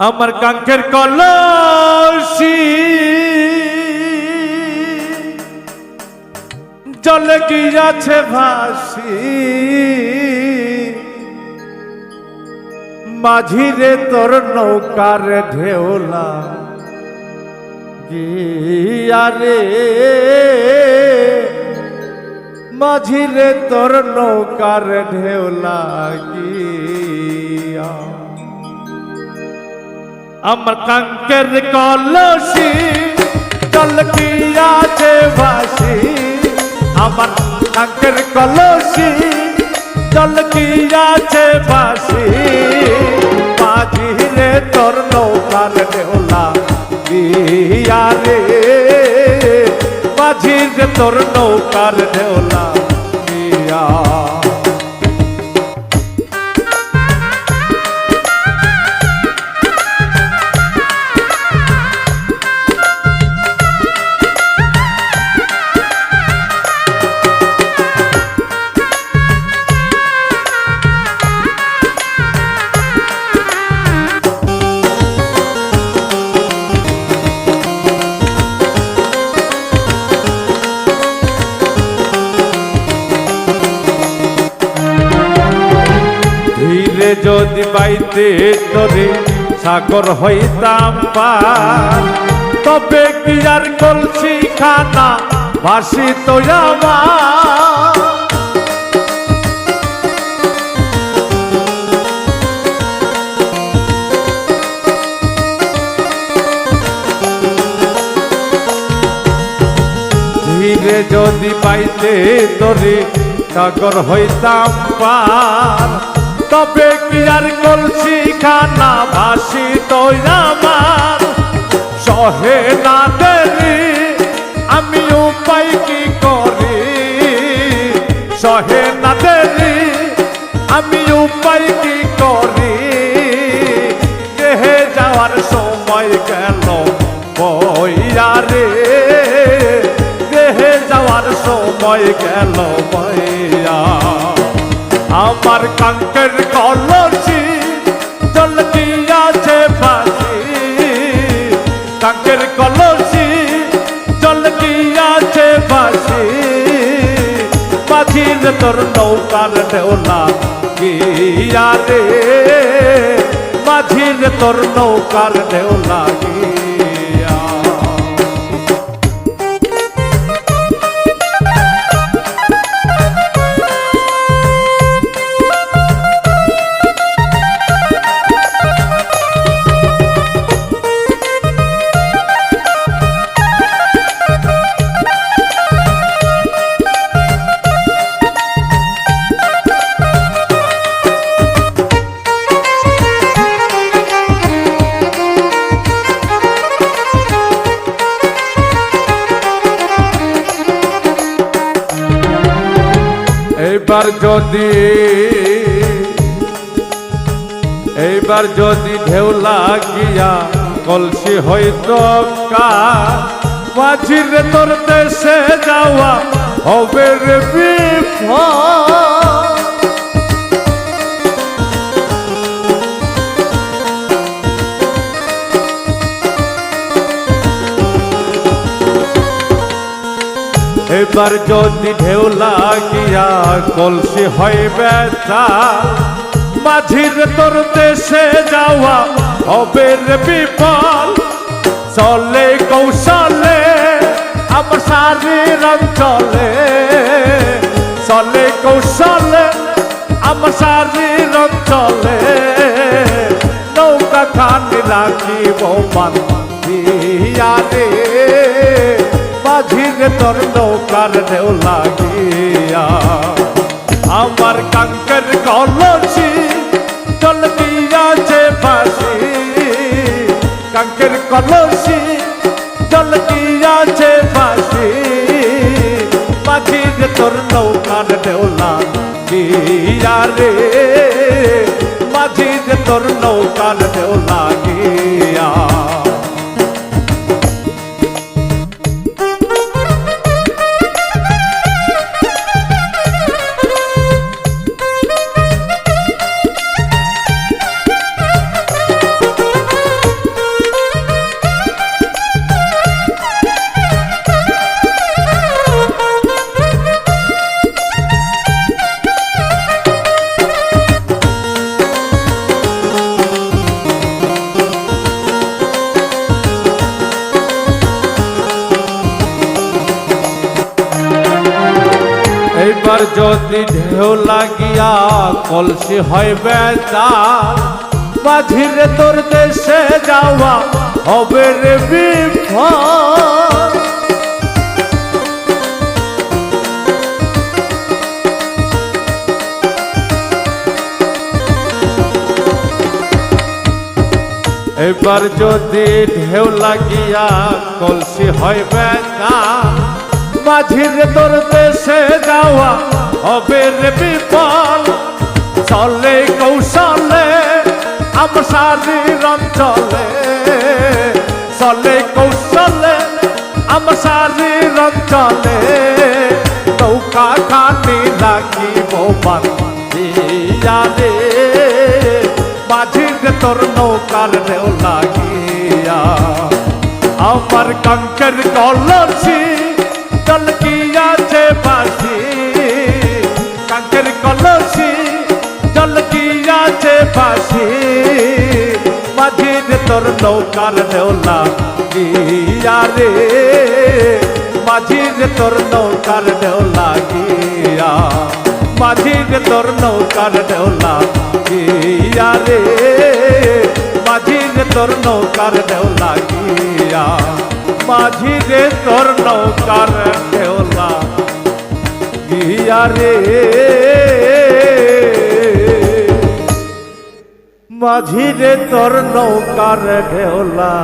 আমার কাঙ্কের কলসি। জলে গিয়াছে ভাসি? মাঝিরে তোর নৌকার ঢেউলা গিয়ারে মাঝিরে তোর নৌকার ঢেউলা গিয়া আমার কাঙ্কের কলসি জল গিয়াছে ভাসি। আমার কাঙ্কের কলসি জল গিয়াছে ভাসি। মাঝি রে তোর নৌকার ঢেউলা গিয়া রে। মাঝি রে তোর নৌকার ঢেউলা যদি বাইতে তোরে সাগর হইতাম পার, তবে কি আর কলসি খানা ভাসি তো ধীরে যদি পাইতে তোরে সাগর হইতাম পার তবে কি আর কলসি খানা ভাসি তো আমার সহে না দেরি, আমি উপায় কি করি? সহে না দেরি, আমি উপায় কি করি? দেহে যাওয়ার সময় গেল বইয়া রে। দেহে যাওয়ার সময় গেল বইয়া আমার কাঙ্কের কলসি জল দিয়াছে ফাঁসি কাঙ্কের কলসি জল দিয়াছে ফাঁসি মাঝির তোর নৌকার ঢেউলা গিয়া রে। মাঝির তোর নৌকার ঢেউলা গিয়া এইবার যদি এইবার যদি ঢেউ লাগিয়া কলসি হইতো মাঝির তোর দেশে যাওয়া হবে রে বিপদ। এবার যদি ঢেউ লাগিয়া কলসি হয় ব্যথা, মাঝির তোর দেশে যাওয়া হবে বিপল চলে কৌশলে, আমার শারীর অঞ্চলে। চলে কৌশলে, আমার শারীর অঞ্চলে। নৌকা খানি রাখিব মান দিয়া রে মাঝিরে তোর নৌকার ঢেউ লাগিয়া। আমার কাঙ্কের কলসি চল দিয়াছে ফাঁসি কাঙ্কের কলসি চল দিয়াছে ফাঁসি মাঝিরে তোর নৌকার ঢেউ লাগিয়া রে। মাঝিরে তোর নৌকার ঢেউ লাগিয়া এবার যদি ঢেউ লাগিয়া কলসি হয় বেচার মাঝিরে তোর দেশে যাওয়া হবে রে এবার যদি ঢেউ লাগিয়া কলসি হয় বেচা মাঝির তোর দেশে যাওয়া হবে রে বিপল। চলে কৌশলে আমসারির অঞ্চলে চলে কৌশলে আমসারির অঞ্চলে নৌকা খানি রাখিব বান্ধিয়া রে। তোর নৌকার ঢেউ লাগিয়া। আমার কাঙ্কের কলসি জল কি আছে বাসি কাঙ্কের কলসি, জল কি আছে বাসি মাঝির তোর নৌকার ঢেউ লাগিয়া রে। মাঝির তোর নৌকার ঢেউ লাগিয়া মাঝির তোর নৌকার ঢেউ লাগিয়া রে। মাঝির তোর নৌকার ঢেউ লাগিয়া মাঝিরে তোর নৌকার ঢেউ গিয়া রে। মাঝি মাঝিরে তোর নৌকার লাগিয়া